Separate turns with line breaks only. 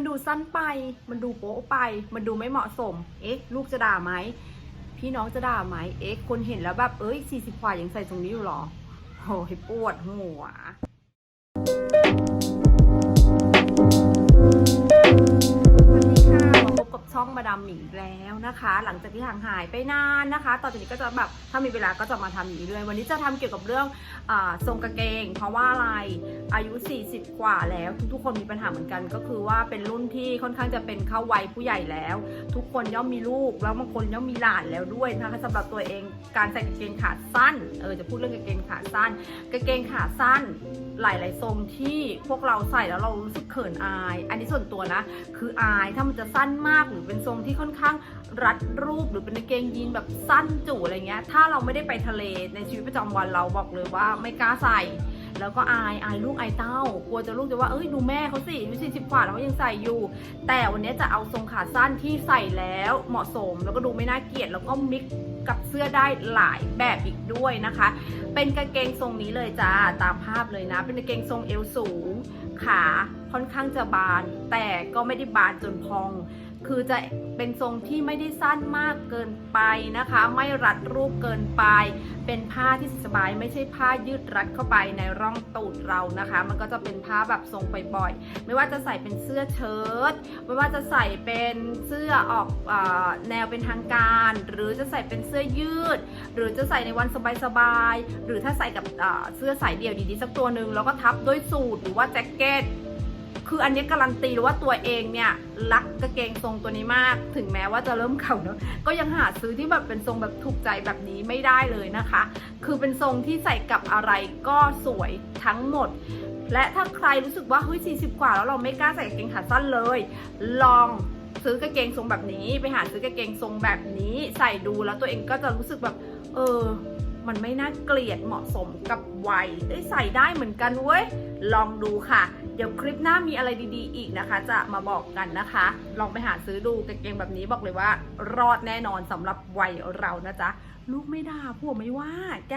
มันดูสั้นไป มันดูโป๊ะไป มันดูไม่เหมาะสม เอ๊ะ ลูกจะด่าไหม พี่น้องจะด่าไหม เอ๊ะ คนเห็นแล้วแบบ เอ้ยสี่สิบกว่ายังใส่ตรงนี้อยู่หรอโอ้ยปวดหัว ดาหมิงแล้วนะคะ หลังจากที่ห่างหายไปนานนะคะ ต่อจากนี้ก็จะแบบถ้ามีเวลาก็จะมาทำอย่างนี้เลยวันนี้จะทำเกี่ยวกับเรื่องอทรงกางเกง เพราะว่าอะไรอายุ 40 กว่าแล้วทุกๆคนมีปัญหาเหมือนกัน ก็คือว่าเป็นรุ่นที่ค่อนข้างจะเป็นเข้าวัยผู้ใหญ่แล้ว ทุกคนย่อมมีลูกแล้วบางคนย่อมมีหลานแล้วด้วยนะคะสำหรับตัวเองการใส่กางเกงขาสั้นเออจะพูดเรื่องกางเกงขาสั้นกางเกงขาสั้นหลาย ๆ ทรงที่พวกเราใส่แล้วเรารู้สึกเขินอาย อันนี้ส่วนตัวนะ คืออายถ้ามันจะสั้นมากหรือเป็นทรงที่ค่อนข้างรัดรูปหรือเป็นกางเกงยีนแบบสั้นจู่อะไรเงี้ย ถ้าเราไม่ได้ไปทะเลในชีวิตประจำวันเราบอกเลยว่าไม่กล้าใส่ แล้วก็อายอายลูกอายเต้ากลัวจะลูกจะว่าเอ้ยดูแม่เขาสิอายุสี่สิบกว่าแล้วก็ยังใส่อยู่ แต่วันนี้จะเอาทรงขาสั้นที่ใส่แล้วเหมาะสมแล้วก็ดูไม่น่าเกลียดแล้วก็มิกซ์กับเสื้อได้หลายแบบอีกด้วยนะคะ เป็นกางเกงทรงนี้เลยจ้าตามภาพเลยนะ เป็นกางเกงทรงเอวสูง ขาค่อนข้างจะบาน แต่ก็ไม่ได้บานจนพอง คือจะเป็นทรงที่ไม่ได้สั้นมากเกินไปนะคะ ไม่รัดรูปเกินไป เป็นผ้าที่สบายไม่ใช่ผ้ายืดรัดเข้าไปในร่องตูดเรานะคะ มันก็จะเป็นผ้าแบบทรงบ่อยๆไม่ว่าจะใส่เป็นเสื้อเชิ้ตไม่ว่าจะใส่เป็นเสื้อออกอแนวเป็นทางการ หรือจะใส่เป็นเสื้อยืด หรือจะใส่ในวันสบายๆหรือถ้าใส่กับเสื้อสายเดี่ยวดีๆสักตัวหนึ่งแล้วก็ทับด้วยสูทหรือว่าแจ็คเก็ต คืออันนี้การันตีว่าตัวเองเนี่ยรักกางเกงทรงตัวนี้มาก ถึงแม้ว่าจะเริ่มเก่าเนอะก็ยังหาซื้อที่แบบเป็นทรงแบบถูกใจแบบนี้ไม่ได้เลยนะคะ คือเป็นทรงที่ใส่กับอะไรก็สวยทั้งหมด และถ้าใครรู้สึกว่าเฮ้ย40 กว่าแล้วเราไม่กล้าใส่กางเกงขาสั้นเลย ลองซื้อกางเกงทรงแบบนี้ ไปหาซื้อกางเกงทรงแบบนี้ ใส่ดูแล้วตัวเองก็จะรู้สึกแบบ เออ มันไม่น่าเกลียดเหมาะสมกับวัยได้ใส่ได้เหมือนกันเว้ย ลองดูค่ะ เดี๋ยวคลิปหน้ามีอะไรดีๆ อีกนะคะ จะมาบอกกันนะคะ ลองไปหาซื้อดูกางเกงแบบนี้บอกเลยว่า รอดแน่นอนสำหรับวัยเรานะจ๊ะ ลูกไม่ด่าผัวไม่ว่า แก